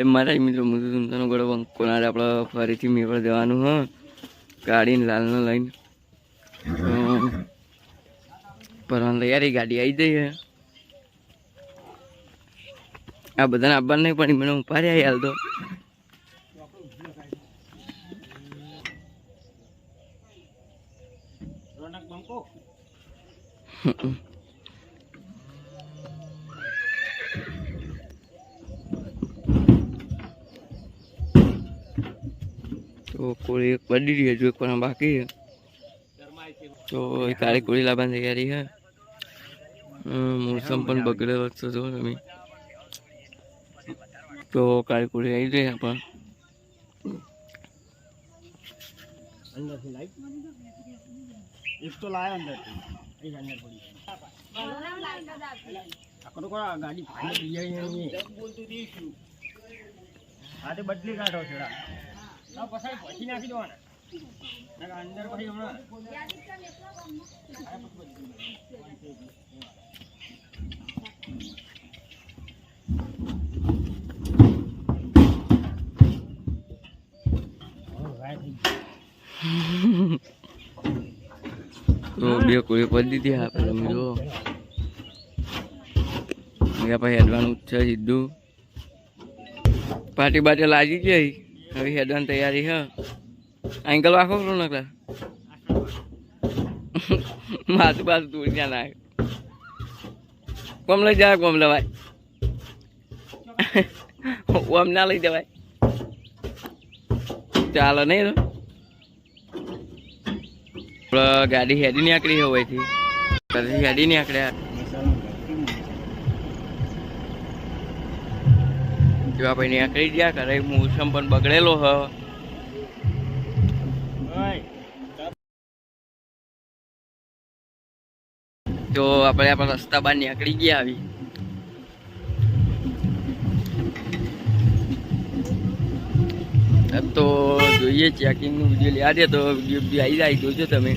એ મારા મિત્રો મુજબ તમને ગળો કોનારે આપણે ફરીથી મેળવા જવાનું હા? ગાડીને લાલને લઈને. પરવાની તૈયારી ગાડી આવી જઈ હે. આ બધાને આવવાનું નહીં પણ મને રહ્યા હાલ તો. તો કોળી એક પડી રહી હજુ એક પણ બાકી છે. તો કાળી કોળી લાવવાની તૈયારી છે. મોસમ પણ બગડે છે જો તમે. તો કાળી કોળી આવી જાય પણ. ગાડી બદલી કાઢો ના પછી બે કોઈ પડી દીધી આપણે તમે જો અહીંયા પછી હેડવાનું છે સીધું. પાટી બાટી લાગી ગઈ? હવે હેડવાની તૈયારી, હ. એંકલ વાખો કરો નકલા? માથું પાછું તોડી ત્યાં નાખ. કોમ લઈ જાય કોમ લેવાય? ઓમ ના લઈ જવાય. ચાલો નહીં તો. ગાડી હેડી નીકળી હોયથી ઘરેથી હેડી નીકળ્યા. જેવા ભાઈ કહી ગયા કરે મોસમ પણ બગડેલો હ. તો આપણે આપણા રસ્તા બહાર નીકળી ગયા આવી. તો જોઈએ ચેકિંગનું વીડિયો લેવા દે તો વીડિયો આવી જાય, જોજો તમે.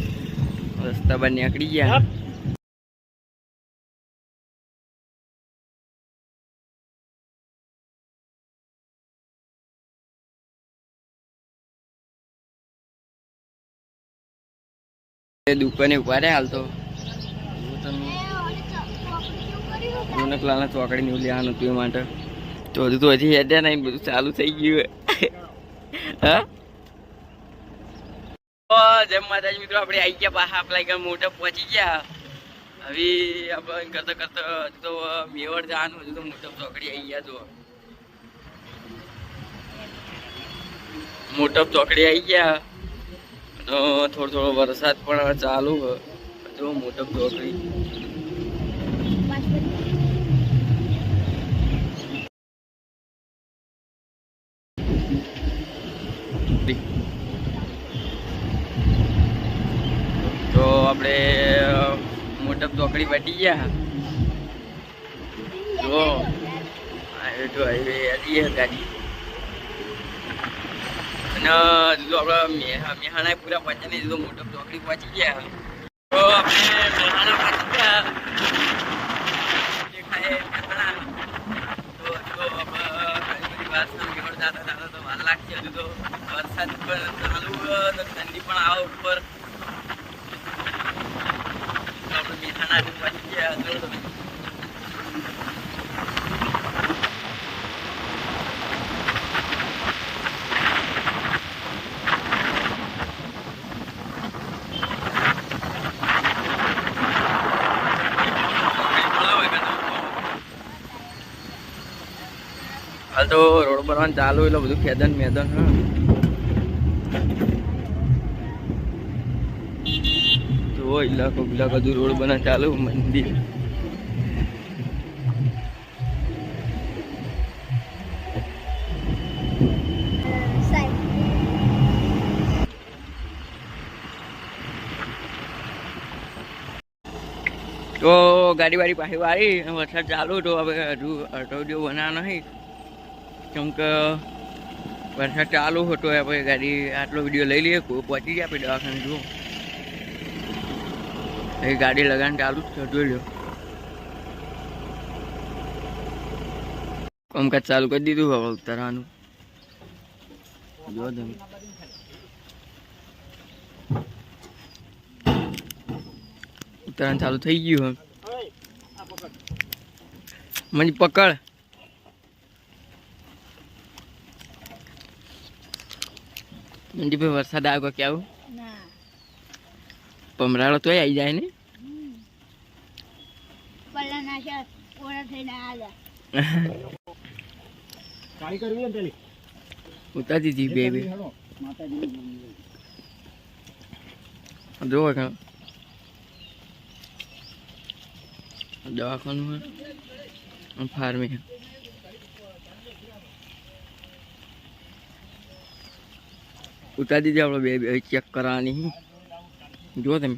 રસ્તા બહાર નીકળી ગયા. દુકાને ઊભા રહ્યા હાલ તો. ચોકડી નું લેવાનું હતું એ માટે. તો હજુ તો હજી હેડ્યા નહીં બધું ચાલુ થઈ ગયું હા. જેમ માતાજી મિત્રો આપણે આવી ગયા પાછા આપણા આગળ મોટા પહોંચી ગયા. હવે આપણે કરતા કરતા હજુ તો મેવડ જવાનું હજુ તો મોટા ચોકડી આવી ગયા જો મોટપ ચોકડી આવી ગયા. થોડો થોડો વરસાદ પણ ચાલુ જો મોટપ ચોકડી. તો આપણે મોટપ ચોકડી પટી ગયા જો. હાઈવે તો આવીએ ગાડી. અને જો આપણે મેહા મેહાણા પૂરા પહોંચ્યા નહીં જો મોટપ ચોકડી પહોંચી ગયા તો આપણે મેહાણા પહોંચી ગયા દેખાય મેહાણા તો જો આપણે ઘણી બધી વાત સાંભળી જાતા જાતા તો વાર લાગશે હજુ તો વરસાદ પણ ચાલુ છે અને ઠંડી પણ આવે ઉપર તો આપણે મેહાણા હજુ પહોંચી ગયા હાલ તો રોડ બનવાનું ચાલુ એટલે બધું ખેદન મેદન જુઓ ઇલાકો ઇલાકો હજુ રોડ બનવાનું ચાલુ મંદિર. તો ગાડી વાડી પાસે વાળી, વરસાદ ચાલુ તો હવે હજુ જેવો બનાવવાનો નહીં કેમ કે વરસાદ ચાલુ હતો આપણે ગાડી આટલો વીડિયો લઈ લઈએ પહોંચી જાય આપણે દવાખાને જુઓ. એ ગાડી લગાન ચાલુ જ છે જોઈ લો કામકાજ ચાલુ કરી દીધું હવે ઉતારવાનું. જો તમે. ઉતારવાનું ચાલુ થઈ ગયું હવે. મને પકડ. મંજીભાઈ વરસાદ આવ્યો કે આવું? પમરાળો તોય આવી જાય ને? ઉતાર દીધી બે બે. હેડો. માતાજીની મંદિર. જોવો કે દવાખાનું ફાર્મી. ઉતાર દીધી આપણે બે ચેક કરવાની. જુઓ તમે.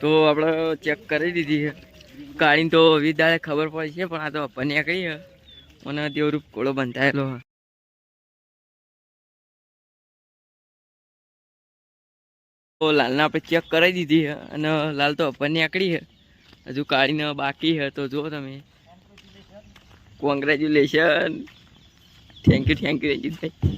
તો આપણે ચેક કરી દીધી છે. કાઢીને તો વિદાળે ખબર પડી છે, પણ આ તો આપણને હે મને દેવરૂપ કોળો બંધાયેલો તો લાલને આપણે ચેક કરાવી દીધી છે, અને લાલ તો આપણને આકડી છે. હજુ કાઢીને બાકી છે, તો જુઓ તમે. Congratulation thank you thank you Ranjitbhai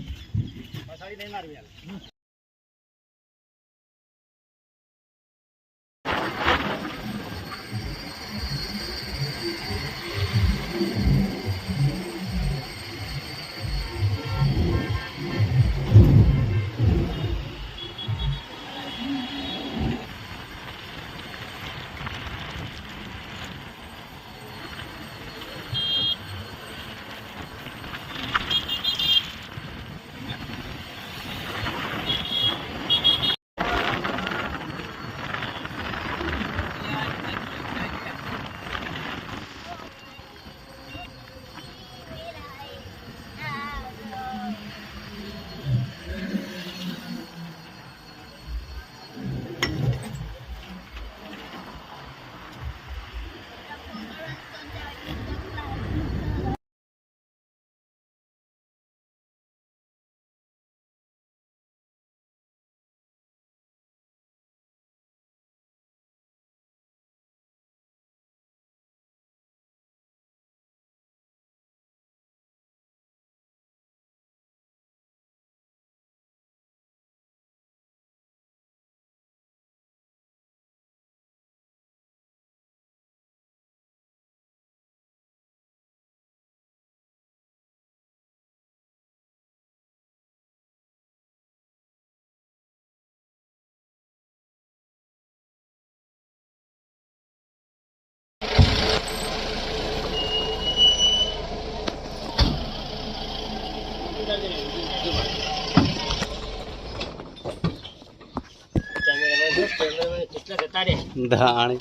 કેટલા જતા ધાણી.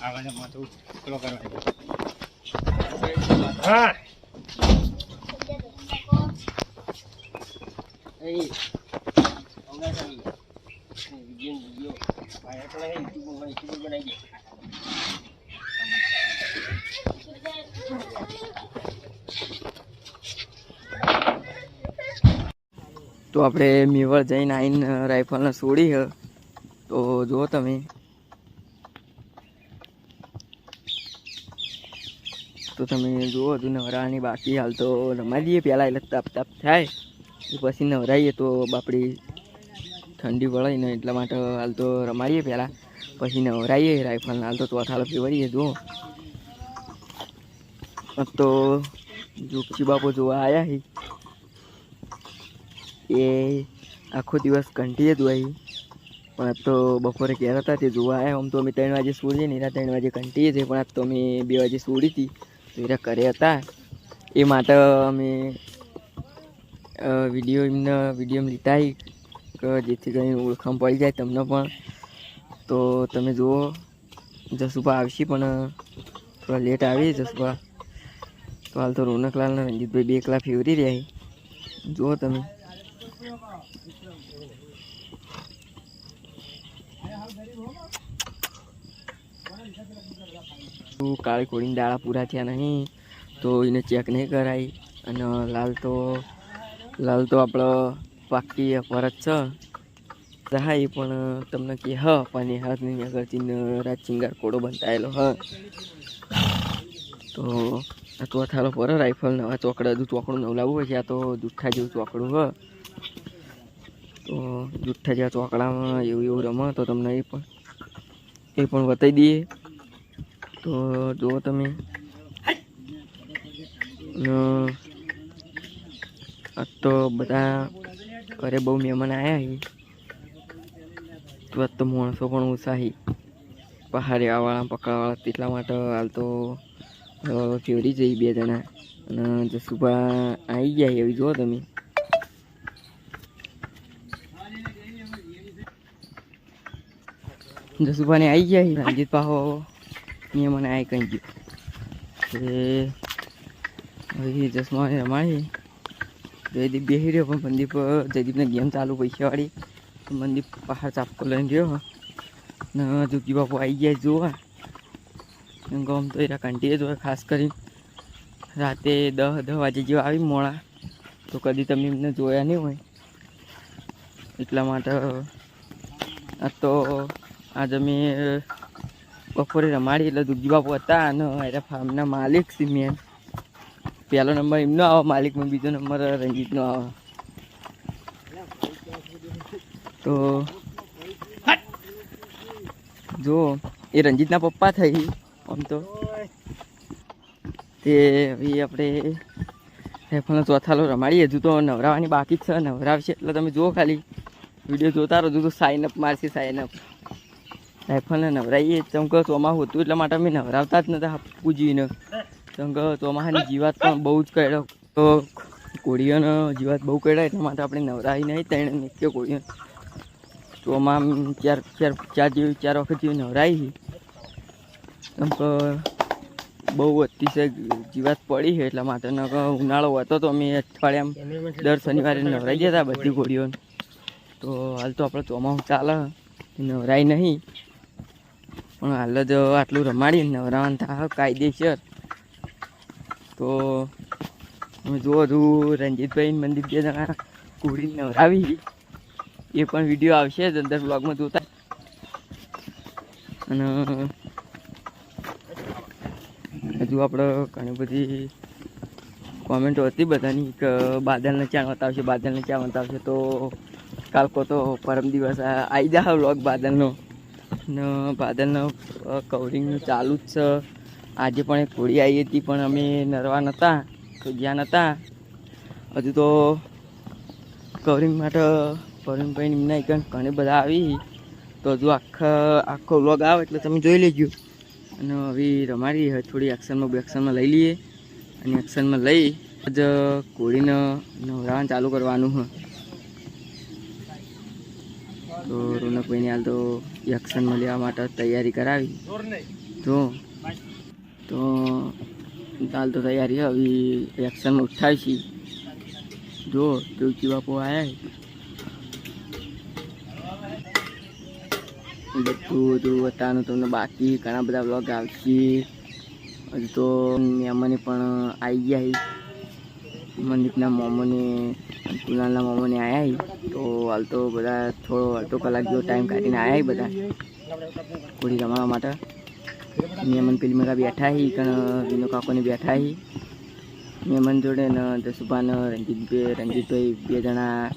આવાને માથું પેલો કરવા હા એ અંગા કરી વિડિયો વિડિયો ભાઈ એટલે યુટ્યુબમાં યુટ્યુબ બનાવી દે તો આપણે મેવળ જઈને આવીને રાઇફલને છોડી તો જુઓ તમે. તો તમે જુઓ, હજુ નવરાની બાકી હાલ તો રમાઈ દઈએ. પહેલાં એટલે તાપ તાપ થાય. પછી નવરાઈએ તો બાપડી ઠંડી વળે ને એટલા માટે હાલ તો રમાડીએ પહેલાં પછી નવરાઈએ રાઇફલને હાલ તો ચોથાલો ફેવરીએ, જુઓ. આ તો જોક્ષી બાપુ જોવા આવ્યા હી. એ આખો દિવસ કંટીએ જ હોય. પણ આજ તો બપોરે કહેતા હતા તે જોવા આવ્યા આમ તો અમે ત્રણ વાગે છોડીએ ને એના ત્રણ વાગે કંટીએ છીએ. પણ આજ તો અમે બે વાગે છોડી હતી. તો એના ઘરે હતા. એ માટે અમે વીડિયો એમને વીડિયો લીધા કે જેથી કરીને ઓળખાણ પડી જાય તમને પણ. તો તમે જુઓ, જસુભા આવશે પણ, થોડા લેટ આવી જસુભા. તો હાલ તો રોનકલાલ અને રંજીતભાઈ બે એકલા ફેવરી રહ્યા જુઓ તમે. તું કાળી કોળીના દાળા પૂરા થયા નહીં, તો એને ચેક નહીં કરાય. અને લાલ તો લાલ તો આપણો પાકી ફરજ છે. સહાય, પણ તમને કે હ, પણ હાથની આગળથી રાજ ચિંગાર કોડો બંધાયેલો, હ. તો તો થાલો પર રાઇફલ નવા ચોકડા હજુ ચોકડું નવું લાવવું હોય છે, આ તો જુઠ્ઠા જેવું ચોકડું, હ. તો જુઠ્ઠા જેવા ચોકડામાં એવું એવું રમે, તો તમને એ પણ એ પણ બતાવી દઈએ. તો જુઓ તમે. આજ તો બધા ઘરે બહુ મહેમાન આવ્યા છે તો આજ તો માણસો પણ ઉત્સાહી પહાડિયાવાળા પકડવાળા તેટલા માટે હાલ તો ફેવરી જઈ બે જણા. અને જસુભા આવી ગયા એવી જુઓ તમે. જસુભાને આવી ગયા છે. રંજીત પાહો મેં મને આવી કહી ગયું એ ચશ્મા રમાડી જયદીપ બેસી રહ્યો પણ મનદીપ જયદીપને ગેમ ચાલુ પૈસાવાળી તો મનદીપ પહાડ ચાપકો લઈને ગયો ને જોગી બાપુ આવી ગયા જોવા ગમ તો એરા કંટીએ જોવે ખાસ કરી રાતે દહ દસ વાગે જેવા આવી મોડા તો કદી તમે એમને જોયા નહીં હોય એટલા માટે આ તો આજે અમે બપોરે રમાડી એટલે દુગી બાપુ હતા અને એના ફાર્મના માલિક સિમિયન. પહેલો નંબર એમનો આવે માલિકમાં બીજો નંબર રંજીતનો આવે. તો જો, એ રંજીતના પપ્પા થઈ આમ તો. તે હવે આપણે રાઇફલનો ચોથાલો રમાડીએ. હજુ તો નવરાવાની બાકી છે, નવરાવશે એટલે તમે જુઓ ખાલી. વીડિયો જોતા રહો તો સાઇન અપ મારશે સાઇન અપ રાઇફલને નવરાઈએ ચમક ચોમાસું હતું એટલા માટે અમે નવરાવતા જ નતા પૂજીને. ચમક ચોમાસાની જીવાત પણ બહુ જ કર્યો. તો કોળીઓનો જીવાત બહુ કર્યા એટલા માટે આપણે નવરાવી નહીં, તેણે નિત્ય કોળીઓ ચોમામ ચાર ચાર ચાર જેવી, ચાર વખત જેવી નવરાવી ચમક બહુ અતિશય જીવાત પડી છે એટલા માટે. ઉનાળો હતો તો અમે અઠવાડિયામાં દર શનિવારે નવરાઈ હતા બધી ગોળીઓને તો હાલ તો આપણે ચોમાસું ચાલે નવરાય નહીં. પણ હાલ જ આટલું રમાડી નવરાવાનું થાય કાયદેસર. તો હું જુઓ છું રંજીતભાઈ મંદિર બે જણા કુડી નવરાવી એ પણ વીડિયો આવશે જ અંદર બ્લોગમાં જોતા. અને હજુ આપણે ઘણી બધી કોમેન્ટો હતી બધાની કે બાદલને ચા બતાવશે બાદલને ચા બતાવશે તો કાલકો તો પરમ દિવસ આવી જાય વ્લોગ બાદલનો. ને બાદલનો કવરિંગનું ચાલુ જ છે. આજે પણ એક હોળી આવી હતી, પણ અમે નરવા નહોતા તો ગયા નહોતા હજુ તો કવરિંગ માટે પરવીનભાઈ એક ઘણી બધા આવી. તો હજુ આખા, આખો વ્લોગ આવે એટલે તમે જોઈ લેજો. અને હવે રમાડી થોડી એક્શનમાં એક્શનમાં લઈ લઈએ. અને એક્શનમાં લઈ જ કોળીને નવરાવાનું ચાલુ કરવાનું હોય તો રોનકભાઈને હાલ તો એક્શનમાં લેવા માટે તૈયારી કરાવી. જો. તો હાલ તો તૈયારી હવે એક્શનમાં ઉઠાવી છીએ જો તુલસી બાપુ આવ્યા બધું બધું બતાવવાનું તમને બાકી ઘણા બધા બ્લોગ આવશે. હજુ તો મહેમાને પણ આવી ગયા મનદીપના મોમોને કુલાલના મામાને આવ્યા તો હાલ તો બધા થોડો અડધો કલાક જેવો ટાઈમ કાઢીને આવ્યા બધા. કોળી રમાવા માટે. નિયમન પિલમેરા બેઠા હી કણ વિનો કાકોને બેઠા હી. નિયમન જોડે ને દસુભાન રંજીતભાઈ રંજીતભાઈ બે જણા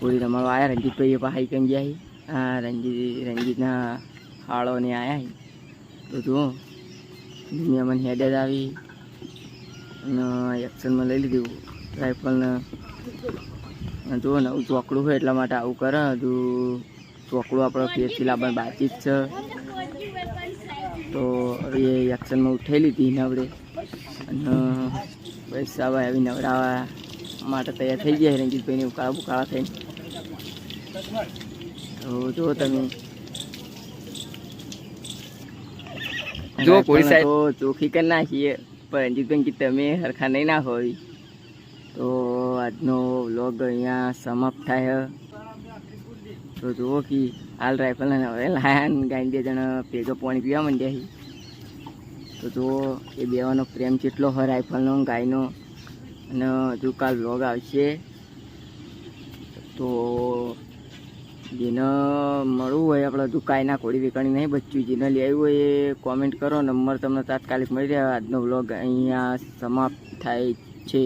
ગોળી રમાડવા આવ્યા રંજીતભાઈ એ પાહી કઈ ગયા હી. આ રંજીત રંજીતના હાળોને આવ્યા તો જુઓ. હેડ જ આવી. અને એક્શનમાં લઈ લીધું. રાઇફલને અને જુઓ નવું ચોકડું હોય એટલા માટે આવું કરે. હજુ ચોકડું આપણે ફેરથી લાવવાની બાકી જ છે. તો એ એક્શનમાં ઉઠેલી હતી નવડે. અને પૈસા આવી નવડાવવા માટે તૈયાર થઈ ગયા રંજીતભાઈને ઉકાળા બુકાળા થઈને. તો જો તમે. જો તો ચોખ્ખી કરી નાખીએ પણ રંજીતભાઈ તમે હરખા નહીં ના હોય. તો આજનો વ્લોગ અહીંયા સમાપ્ત થાય. તો જુઓ કે હાલ રાઇફલ હવે લાયન ગાઈ બે જણા ભેગો પાણી પીવા માંડ્યા તો જુઓ એ બેવાનો પ્રેમ કેટલો હોય રાઇફલનો ગાયનો. અને હજુ કાલ વ્લોગ આવશે. તો જેને મળવું હોય આપણે હજુ કાંઈના કોળી વેકાણી નહીં બચ્યું. જેને લઈ આવ્યું હોય એ કોમેન્ટ કરો. નંબર તમને તાત્કાલિક મળી રહ્યા આજનો વ્લોગ અહીંયા સમાપ્ત થાય છે.